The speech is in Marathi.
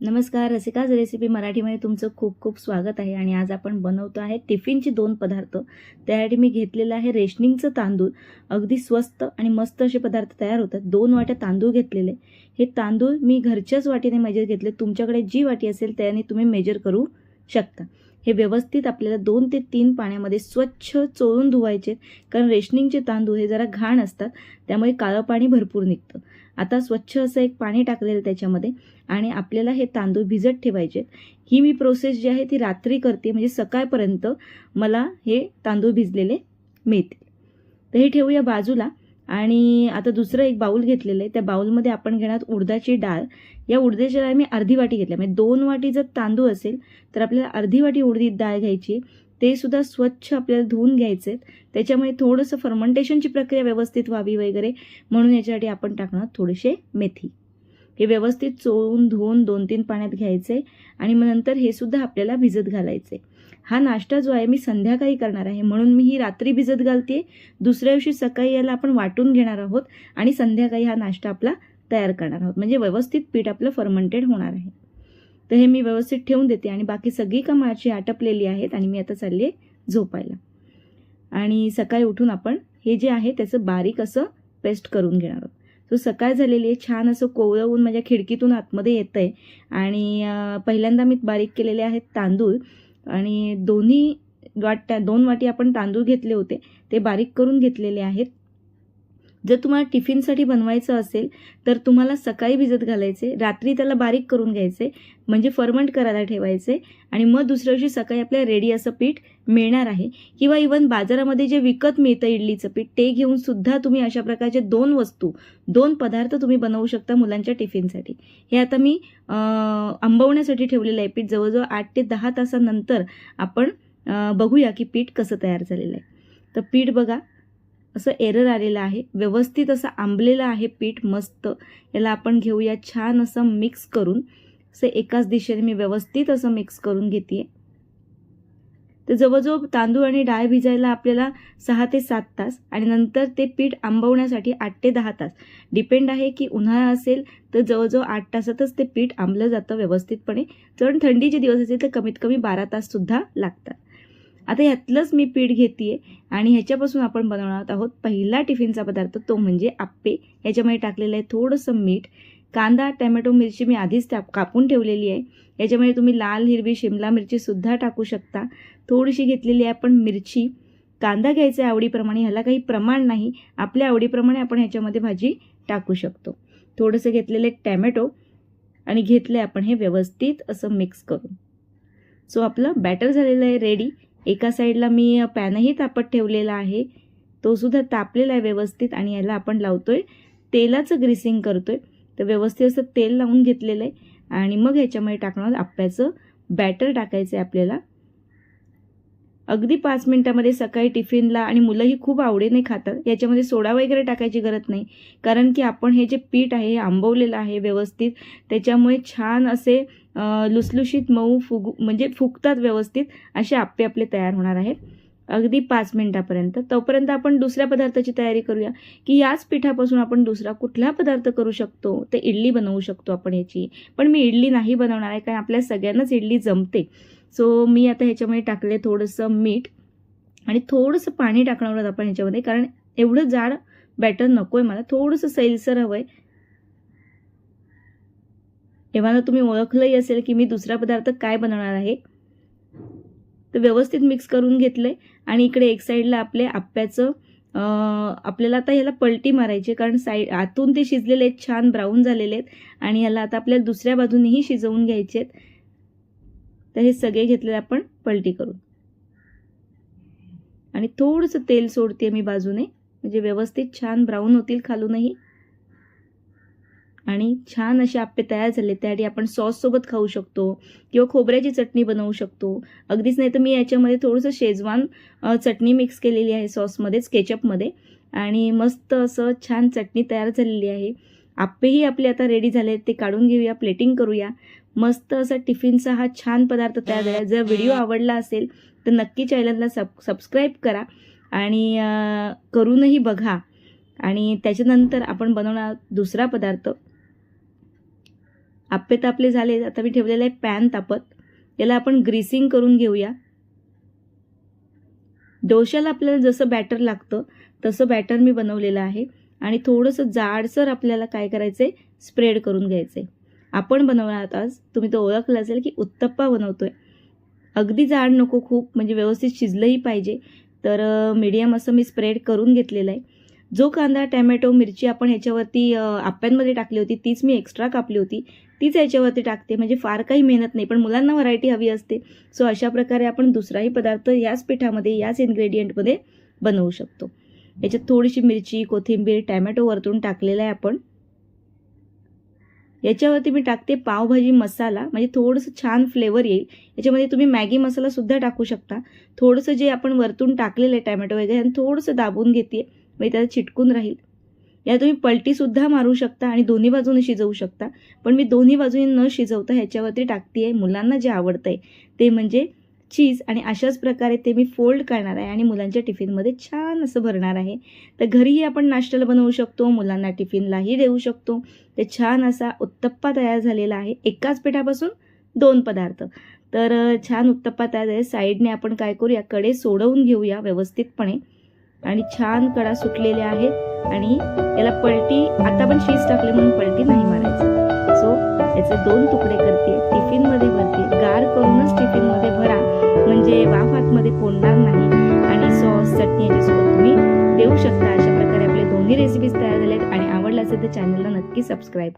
नमस्कार रसिकाज रेसिपी मराठीमध्ये तुमचं खूप खूप स्वागत आहे आणि आज आपण बनवतो आहे टिफिनचे दोन पदार्थ. त्यासाठी मी घेतलेलं आहे रेशनिंगचं तांदूळ. अगदी स्वस्त आणि मस्त असे पदार्थ तयार होतात. दोन वाट्या तांदूळ घेतलेले. हे तांदूळ मी घरच्याच वाटीने मेजर घेतले. तुमच्याकडे जी वाटी असेल त्याने तुम्ही मेजर करू शकता. हे व्यवस्थित आपल्याला दोन ते तीन पाण्यामध्ये स्वच्छ चोळून धुवायचे. कारण रेशनिंगचे तांदूळ हे जरा घाण असतात त्यामुळे काळं पाणी भरपूर निघतं. आता स्वच्छ असं एक पाणी टाकलेलं त्याच्यामध्ये आणि आपल्याला हे तांदूळ भिजत ठेवायचे. ही मी प्रोसेस जी आहे ती रात्री करते म्हणजे सकाळपर्यंत मला हे तांदूळ भिजलेले मिळतील. तर हे ठेवूया बाजूला. आणि आता दुसरं एक बाऊल घेतलेलं आहे. त्या बाऊलमध्ये आपण घेणार उडदाची डाळ. या उडदाची डाळ मी अर्धी वाटी घेतली म्हणजे दोन वाटी जर तांदूळ असेल तर आपल्याला अर्धी वाटी उडदीत डाळ घ्यायची ते सुद्धा स्वच्छ आपल्याला धुवून घ्यायचे त्याच्यामुळे थोडंसं फर्मंटेशनची प्रक्रिया व्यवस्थित व्हावी वगैरे म्हणून याच्यासाठी आपण टाकणार थोडेसे मेथी. हे व्यवस्थित चोळून धुवून दोन तीन पाण्यात घ्यायचे आणि मग नंतर हे सुद्धा आपल्याला भिजत घालायचे हा नाश्ता जो आहे मी संध्याकाळी करणार आहे. म्हणून मी ही रात्री भिजत घालते दुसऱ्या दिवशी सकाळी याला आपण वाटून घेणार आहोत आणि संध्याकाळी हा नाश्ता आपला तयार करणार आहोत. म्हणजे व्यवस्थित पीठ आपलं फर्मंटेड होणार आहे. तर हे मी व्यवस्थित ठेवून देते आणि बाकी सगळी कामाची आटपलेली आहेत आणि मी आता चालली आहे झोपायला. आणि सकाळी उठून आपण हे जे आहे त्याचं बारीक असं पेस्ट करून घेणार आहोत. सो सकाळ झालेली आहे. छान असं कोवळं ऊन माझ्या खिडकीतून आतमध्ये येतं आहे आणि पहिल्यांदा मी बारीक केलेले आहेत तांदूळ. आणि दोन्ही वाट्या दोन वाटी आपण तांदूळ घेतले होते ते बारीक करून घेतलेले आहेत. जर तुम्हाला टिफिनसाठी बनवायचं असेल तर तुम्हाला सकाळी भिजत घालायचे रात्री त्याला बारीक करून घ्यायचे म्हणजे फर्मंट करायला ठेवायचे आणि मग दुसऱ्या दिवशी सकाळी आपल्याला रेडी असं पीठ मिळणार आहे. किंवा इवन बाजारामध्ये जे विकत मिळतं इडलीचं पीठ ते घेऊन सुद्धा तुम्ही अशा प्रकारचे दोन वस्तू दोन पदार्थ तुम्ही बनवू शकता मुलांच्या टिफिनसाठी. हे आता मी आंबवण्यासाठी ठेवलेलं आहे पीठ. जवळजवळ आठ ते दहा तासानंतर आपण बघूया की पीठ कसं तयार झालेलं आहे. तर पीठ बघा. असं एरर आलेलं आहे. व्यवस्थित असं आंबलेलं आहे पीठ मस्त. याला आपण घेऊया छान असं मिक्स करून. असं एकाच दिशेने मी व्यवस्थित असं मिक्स करून घेते तर जवळजवळ तांदूळ आणि डाळ भिजायला आपल्याला सहा ते सात तास आणि नंतर ते पीठ आंबवण्यासाठी आठ ते दहा तास. डिपेंड आहे की उन्हाळा असेल तर जवळजवळ आठ तासातच ते पीठ आंबलं जातं व्यवस्थितपणे. जर थंडीचे दिवस असेल तर कमीत कमी बारा ताससुद्धा लागतात. आता ह्यातलंच मी पीठ घेते आणि ह्याच्यापासून आपण बनवणार आहोत पहिला टिफिनचा पदार्थ तो म्हणजे आप्पे. ह्याच्यामध्ये टाकलेलं आहे थोडंसं मीठ. कांदा टॅमॅटो मिरची मी आधीच त्या कापून ठेवलेली आहे. याच्यामध्ये तुम्ही लाल हिरवी शिमला मिरचीसुद्धा टाकू शकता. थोडीशी घेतलेली आहे आपण मिरची. कांदा घ्यायचा आहे आवडीप्रमाणे ह्याला काही प्रमाण नाही. आपल्या आवडीप्रमाणे आपण ह्याच्यामध्ये भाजी टाकू शकतो. थोडंसं घेतलेलं एक टॅमॅटो आणि घेतलं आपण हे व्यवस्थित असं मिक्स करून. सो आपलं बॅटर झालेलं आहे रेडी एका साईडला मी पॅनही तापत ठेवलेला आहे. तो सुद्धा तापलेला आहे व्यवस्थित आणि याला आपण लावतोय. तेलाचं ग्रीसिंग आहे तर व्यवस्थित असं तेल लावून घेतलेलं आहे. आणि मग ह्याच्यामध्ये टाकणार आप्प्याचं बॅटर टाकायचं आहे आपल्याला. अगदी पाच मिनटामध्ये सकाळी टिफिनला आणि मुलंही खूप आवडीने खातात याच्यामध्ये सोडा वगैरे टाकायची गरज नाही. कारण की आपण हे जे पीठ आहे हे आंबवलेलं आहे व्यवस्थित त्याच्यामुळे छान असे लुसलुशीत मऊ फुगू म्हणजे फुगतात व्यवस्थित असे आप्पे आपले तयार होणार आहेत. अगदी पाच मिनटापर्यंत. तोपर्यंत आपण दुसऱ्या पदार्थाची तयारी करूया की याच पिठापासून आपण दुसरा कुठला पदार्थ करू शकतो? ते इडली बनवू शकतो आपण याची. पण मी इडली नाही बनवणार आहे कारण आपल्या सगळ्यांनाच इडली जमते. सो मी आता ह्याच्यामध्ये टाकले थोडंसं मीठ. आणि थोडंसं पाणी टाकणार आहोत आपण ह्याच्यामध्ये कारण एवढं जाड बॅटर नको आहे मला. थोडंसं सैलसर हवं आहे तेव्हा तुम्ही ओळखलंही असेल की मी दुसरा पदार्थ काय बनवणार आहे. तर व्यवस्थित मिक्स करून घेतलंय. आणि इकडे एक साईडला आपले आप्याचं आपल्याला आता ह्याला पलटी मारायची कारण साईड आतून ते शिजलेले आहेत छान ब्राऊन झालेले आहेत. आणि ह्याला आता आपल्याला दुसऱ्या बाजूनेही शिजवून घ्यायचे आहेत. तर हे सगळे घेतलेले आपण पलटी करून. आणि थोडंसं तेल सोडते मी बाजूने. म्हणजे व्यवस्थित छान ब्राऊन होतील खालूनही. आणि छान असे आप्पे तयार झाले. त्यासाठी आपण सॉससोबत खाऊ शकतो किंवा खोबऱ्याची चटणी बनवू शकतो. अगदीच नाही तर मी याच्यामध्ये थोडंसं शेजवान चटणी मिक्स केलेली आहे सॉसमध्येच केचपमध्ये आणि मस्त असं छान चटणी तयार झालेली आहे. आप्पेही आपले आता रेडी झाले आहेत ते काढून घेऊया प्लेटिंग करूया. मस्त असा टिफिनचा हा छान पदार्थ तयार झाला. जर व्हिडिओ आवडला असेल तर नक्की चॅनलला सब सबस्क्राईब करा. आणि करूनही बघा. आणि त्याच्यानंतर आपण बनवणार दुसरा पदार्थ. आप्पे तापले झाले. आता मी ठेवलेलं आहे पॅन तापत. याला आपण ग्रीसिंग करून घेऊया. डोशाला आपल्याला जसं बॅटर लागतं तसं बॅटर मी बनवलेलं आहे. आणि थोडंसं जाडसर आपल्याला काय करायचं आहे स्प्रेड करून घ्यायचं आहे आपण बनवणार आहोत आज तुम्ही तो ओळखलं असेल की उत्तप्पा बनवतोय. अगदी जाड नको खूप म्हणजे व्यवस्थित शिजलंही पाहिजे. तर मीडियम असं मी स्प्रेड करून घेतलेलं आहे. जो कांदा टॅमॅटो मिरची आपण ह्याच्यावरती आप्प्यांमध्ये टाकली होती तीच मी एक्स्ट्रा कापली होती. तीच याच्यावरती टाकते म्हणजे फार काही मेहनत नाही पण मुलांना व्हरायटी हवी असते. सो अशा प्रकारे आपण दुसराही पदार्थ याच पिठामध्ये याच इन्ग्रेडियंटमध्ये बनवू शकतो. याच्यात थोडीशी मिरची कोथिंबीर टॅमॅटो वरतून टाकलेला आहे आपण. याच्यावरती मी टाकते पावभाजी मसाला म्हणजे थोडंसं छान फ्लेवर येईल. याच्यामध्ये तुम्ही मॅगी मसालासुद्धा टाकू शकता. थोडंसं जे आपण वरतून टाकलेलं आहे टॅमॅटो वगैरे आणि थोडंसं दाबून घेते म्हणजे त्याला चिटकून राहील. या तुम्ही पलटीसुद्धा मारू शकता आणि दोन्ही बाजूने शिजवू शकता. पण मी दोन्ही बाजूने न शिजवता ह्याच्यावरती टाकते आहे मुलांना जे आवडतं आहे ते म्हणजे चीज आणि अशाच प्रकारे ते मी फोल्ड करणार आहे आणि मुलांच्या टिफिनमध्ये छान असं भरणार आहे. तर घरीही आपण नाश्त्याला बनवू शकतो मुलांना टिफिनलाही देऊ शकतो. ते छान असा उत्तप्पा तयार झालेला आहे. एकाच पिठापासून दोन पदार्थ. तर छान उत्तप्पा तयार आहे. साईडने आपण काय करूया? कडे सोडवून घेऊया व्यवस्थितपणे. आणि छान कडा सुटलेल्या आहेत आणि याला पलटी आता पण चीज टाकले म्हणून पलटी नाही मारायचं. सो याचे दोन तुकडे करते. टिफिनमध्ये भरते. गार करूनच टिफिनमध्ये भरा. म्हणजे वाफ आतमध्ये कोणणार नाही. आणि सॉस चटणी याच्यासोबत तुम्ही देऊ शकता. अशा प्रकारे आपले दोन्ही रेसिपीज तयार झाल्या आहेत आणि आवडलं असेल तर चॅनलला नक्की सबस्क्राईब